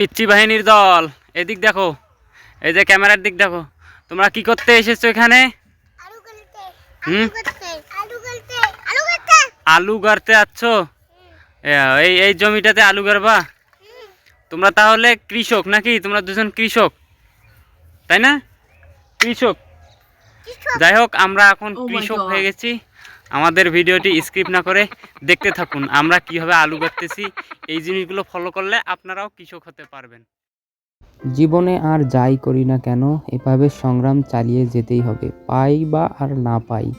পিচ্ছি বাহিনীর দল। এদিক দেখো। এই যে ক্যামেরার দিক দেখো। তোমরা কি করতে এসেছ এখানে? আলু হুম? আলু গাড়তে আছো? এই এই জমিটাতে আলু গাড়বা? তোমরা তাহলে কৃষক নাকি? তোমরা দুজন কৃষক। তাই না? কৃষক। যাই হোক আমরা এখন Oh কৃষক হয়ে গেছি। আমাদের ভিডিওটি স্ক্রিপ্ট না করে দেখতে থাকুন। আমরা কীভাবে আলু গাড়তেছি এই জিনিসগুলো ফলো করলে আপনারাও কৃষক হতে পারবেন। জীবনে আর যাই করি না কেন, এভাবে সংগ্রাম চালিয়ে যেতেই হবে। পাই বা আর না পাই,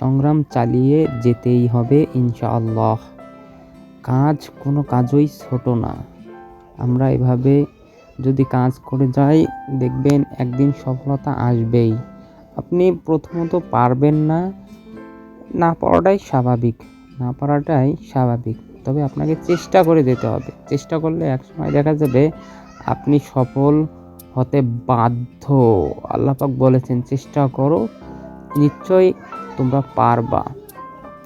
সংগ্রাম চালিয়ে যেতেই হবে ইনশাআল্লাহ। কাজ কোনো কাজই ছোট না। আমরা এভাবে যদি কাজ করে যাই, দেখবেন একদিন সফলতা আসবেই। আপনি প্রথমত পারবেন না না পারাটাই স্বাভাবিক, না পারাটাই স্বাভাবিক। তবে আপনাকে চেষ্টা করে যেতে হবে। চেষ্টা করলে একসময় দেখা যাবে আপনি সফল হতে বাধ্য। আল্লাপাক বলেছেন, চেষ্টা করো, নিশ্চয়ই তোমরা পারবা।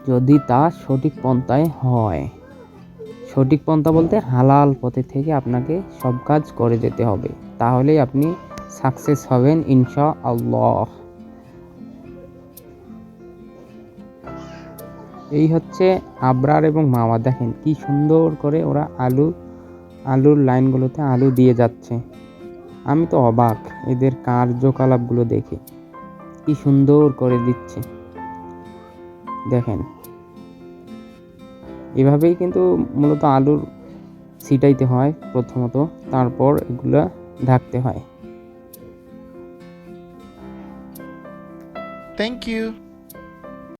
যদি তা সঠিক পন্থায় হয়। সঠিক পন্থা বলতে হালাল পথে থেকে আপনাকে সব কাজ করে যেতে হবে। তাহলেই আপনি সাকসেস হবেন ইনশা আল্লাহ এই হচ্ছে আবরার এবং মামা দেখেন কি সুন্দর করে ওরা আলু, আলুর লাইনগুলোতে আলু দিয়ে যাচ্ছে। আমি তো অবাক এদের কার্যকলাপগুলো দেখে। কি সুন্দর করে দিচ্ছে। দেখেন। এভাবেই কিন্তু মূলত আলুর ছিটাইতে হয় প্রথমত, তারপর এগুলা ঢাকতে হয়। Thank you.